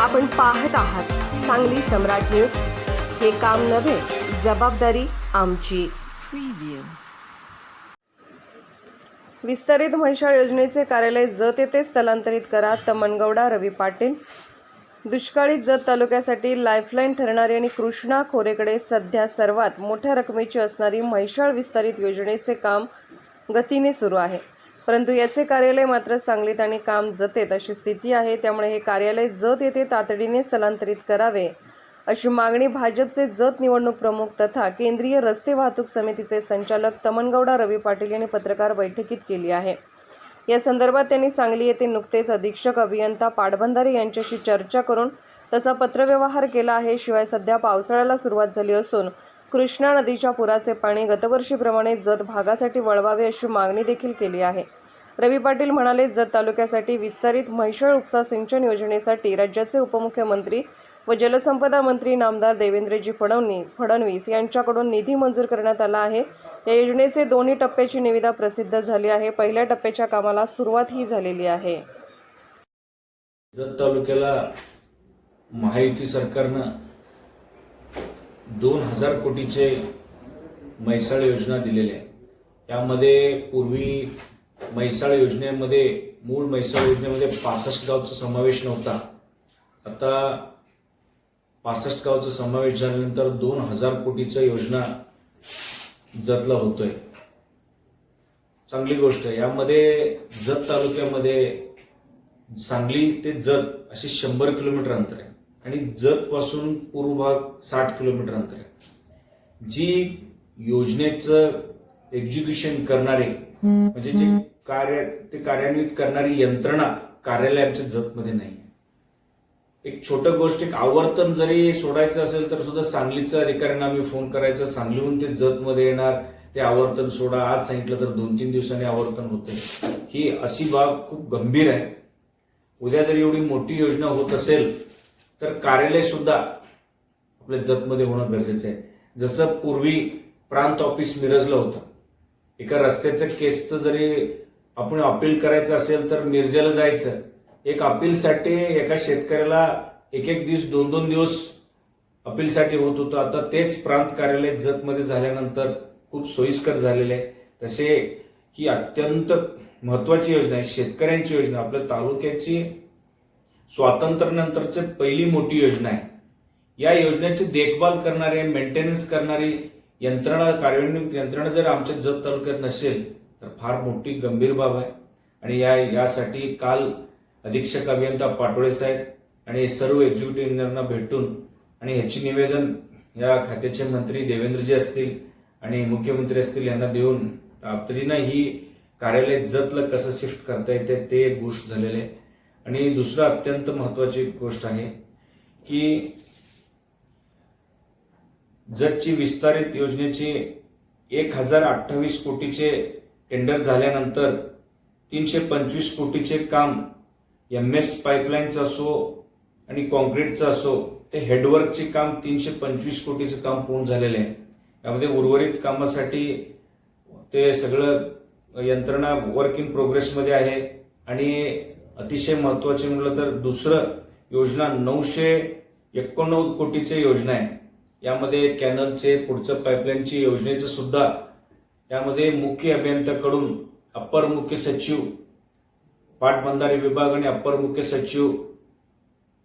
आपण पाहत आहात सांगली सम्राट न्यूज. हे काम नव्हे जबाबदारी आमची. विस्तारित म्हैसाळ योजनेचे कार्यालय जत येथे स्थलांतरित करा तमनगौडा रवी पाटील. दुष्काळी जत तालुक्यासाठी लाईफलाईन ठरणारी आणि कृष्णा खोरेकडे सध्या सर्वात मोठ्या रकमेची असणारी म्हैसाळ विस्तारित योजनेचे काम गतीने सुरू आहे. परंतु याचे कार्यालय मात्र सांगलीत आणि काम जतेत अशी स्थिती आहे. त्यामुळे हे कार्यालय जत येथे तातडीने स्थलांतरित करावे. अशी मागणी भाजपचे जत निवडणूक प्रमुख तथा केंद्रीय रस्ते वाहतूक समितीचे संचालक तमनगौडा रवी पाटील यांनी पत्रकार बैठकीत केली आहे. या संदर्भात त्यांनी सांगली येथे नुकतेच अधीक्षक अभियंता पाटबंधारे यांच्याशी चर्चा करून तसा पत्रव्यवहार केला आहे. शिवाय सध्या पावसाळ्याला सुरुवात झाली असून कृष्णा नदीच्या पुराचे पाणी गतवर्षीप्रमाणे जत भागासाठी वळवावे अशी मागणी देखील केली आहे. रवी पाटील म्हणाले जत तालुक्यासाठी विस्तारित म्हैसळ उपसा सिंचन योजनेसाठी राज्याचे उपमुख्यमंत्री व जलसंपदा मंत्री नामदार देवेंद्रजी फडणवीस फडणवीस यांच्याकडून निधी मंजूर करण्यात आला आहे. या योजनेचे दोन्ही टप्प्याची निविदा प्रसिद्ध झाली आहे. पहिल्या टप्प्याच्या कामाला सुरुवात ही झालेली आहे. जत तालुक्याला महायुती सरकारनं दोन हजार कोटीचे म्हैसाळ योजना दिलेल्या आहे. यामध्ये पूर्वी म्हैसाळ योजनेमध्ये मूळ म्हैसाळ योजनेमध्ये पासष्ट गावचा समावेश नव्हता. आता पासष्ट गावचा समावेश झाल्यानंतर दोन हजार कोटीचा योजना जतला होतोय. चांगली गोष्ट आहे. यामध्ये जत तालुक्यामध्ये सांगली ते जत असे शंभर किलोमीटर अंतर आहे. आणि जत पासून पूर्व भाग साठ किलोमीटर अंतर आहे. जी योजनेचं एक्झिक्युशन करणारे म्हणजे जे कार्य ते कार्यान्वित करणारी यंत्रणा कार्यालय आमच्या जतमध्ये नाही. एक छोटं गोष्ट एक आवर्तन जरी सोडायचं असेल तर सुद्धा सांगलीच्या अधिकाऱ्यांना आम्ही फोन करायचं. सांगलीहून ते जतमध्ये येणार ते आवर्तन सोडा. आज सांगितलं तर दोन तीन दिवसांनी आवर्तन होते ही अशी बाब खूप गंभीर आहे. उद्या जर एवढी मोठी योजना होत असेल तर कार्यालय सुद्धा आपल्या जतमध्ये होणं गरजेचं आहे. जसं पूर्वी प्रांत ऑफिस मिरजलं होतं. एका रस्त्याच्या केसचं जरी आपण अपील करायचं असेल तर मिरजेला जायचं. एक अपीलसाठी एका शेतकऱ्याला एक एक दिवस दोन दोन दिवस अपीलसाठी होत होतं. आता तेच प्रांत कार्यालय जतमध्ये झाल्यानंतर खूप सोयीस्कर झालेले आहे. तसे ही अत्यंत महत्वाची योजना आहे. शेतकऱ्यांची योजना आपल्या तालुक्याची स्वातंत्र्यानंतरची पहिली मोठी योजना आहे. या योजनेची देखभाल करणारे मेंटेनन्स करणारी यंत्रणा कार्यान्वित यंत्रणा जर आमच्या जत तालुक्यात नसेल तर फार मोठी गंभीर बाब आहे. आणि या यासाठी काल अधीक्षक अभियंता पाटोळे साहेब आणि सर्व एक्झिक्युटिव्ह इंजिनियरना भेटून आणि ह्याची निवेदन या खात्याचे मंत्री देवेंद्रजी असतील आणि मुख्यमंत्री असतील यांना देऊन तातडीनं ही कार्यालय जतलं कसं शिफ्ट करता येते ते एक गोष्ट झालेलं. आहे आणि दुसरं अत्यंत महत्वाची गोष्ट आहे की जतची विस्तारित योजनेची एक हजार अठ्ठावीस कोटीचे टेंडर झाल्यानंतर तीनशे पंचवीस कोटीचे काम एम एस पाईपलाईनचं असो आणि कॉन्क्रीटचं असो ते हेडवर्कचे काम तीनशे पंचवीस कोटीचं काम पूर्ण झालेलं आहे. यामध्ये उर्वरित कामासाठी ते सगळं यंत्रणा वर्क इन प्रोग्रेसमध्ये आहे. आणि अतिशय महत्त्वाचे म्हटलं तर दुसरं योजना नऊशे एकोणनव्वद कोटीचे योजना आहे. यामध्ये कॅनलचे पुढचं पाईपलाईनची योजनेचं सुद्धा यामध्ये मुख्य अभियंत्याकडून अप्पर मुख्य सचिव पाटबंधारे विभाग आणि अप्पर मुख्य सचिव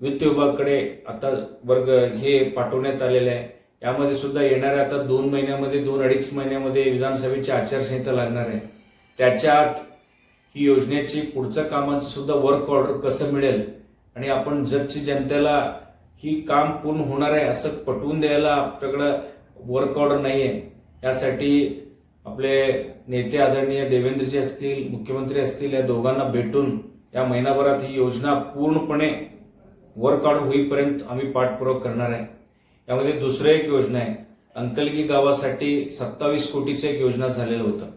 वित्त विभागाकडे आता वर्ग हे पाठवण्यात आलेले आहे. यामध्ये सुद्धा येणाऱ्या आता दोन महिन्यामध्ये दोन अडीच महिन्यामध्ये विधानसभेची आचारसंहिता लागणार आहे. त्याच्यात ही योजनेची पुढच्या कामांचं सुद्धा वर्क ऑर्डर कसं मिळेल आणि आपण जगची जनतेला ही काम पूर्ण होणार आहे असं पटवून द्यायला आपल्याकडं वर्क ऑर्डर नाही आहे यासाठी आपले नेते आदरणीय देवेंद्रजी असतील मुख्यमंत्री असतील या दोघांना भेटून या महिनाभरात ही योजना पूर्णपणे वर्कआउट होईपर्यंत आम्ही पाठपुरावा करणार आहे. यामध्ये दुसरं एक योजना आहे. अंकलगी गावासाठी सत्तावीस कोटीचं एक योजना झालेलं होतं.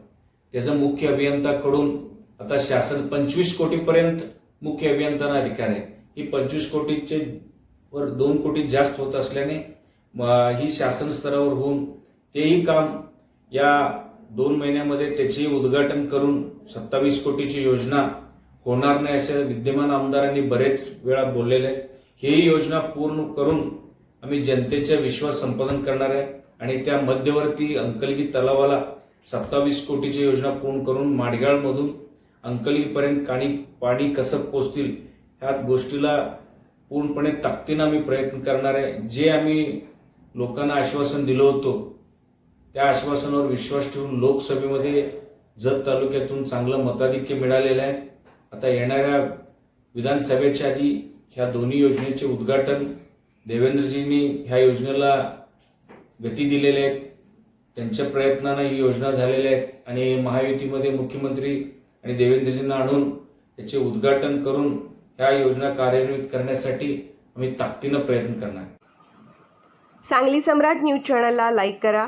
त्याचं मुख्य अभियंताकडून आता शासन पंचवीस कोटीपर्यंत मुख्य अभियंताना अधिकार आहे. ही पंचवीस कोटीचे वर दोन कोटी जास्त होत असल्याने ही शासन स्तरावर होऊन तेही काम या दोन महिन्यामध्ये त्याचे उद्घाटन करून सत्तावीस कोटीची योजना होणार नाही असे विद्यमान आमदारांनी बरेच वेळा बोललेले आहे. ही योजना पूर्ण करून आम्ही जनतेचा विश्वास संपादन करणार आहे आणि त्या मध्यवर्ती अंकलगी तलावाला सत्तावीस कोटीची योजना पूर्ण करून माडगाळमधून अंकलीपर्यंत काणी पाणी कसं पोचतील ह्या गोष्टीला पूर्णपणे ताकदीनं आम्ही प्रयत्न करणार आहे. जे आम्ही लोकांना आश्वासन दिलं होतं त्या आश्वासनावर विश्वास ठेवून लोकसभेमध्ये जत तालुक्यातून चांगलं मताधिक्य मिळालेलं आहे. आता येणाऱ्या विधानसभेच्या आधी ह्या दोन्ही योजनेचे उद्घाटन देवेंद्रजींनी ह्या योजनेला गती दिलेली आहे. त्यांच्या प्रयत्नानं ही योजना झालेल्या आहेत आणि महायुतीमध्ये मुख्यमंत्री आणि देवेंद्रजींना आणून त्याचे उद्घाटन करून ह्या योजना कार्यान्वित करण्यासाठी आम्ही ताकदीनं प्रयत्न करणार. सांगली सम्राट न्यूज चॅनलला लाईक करा.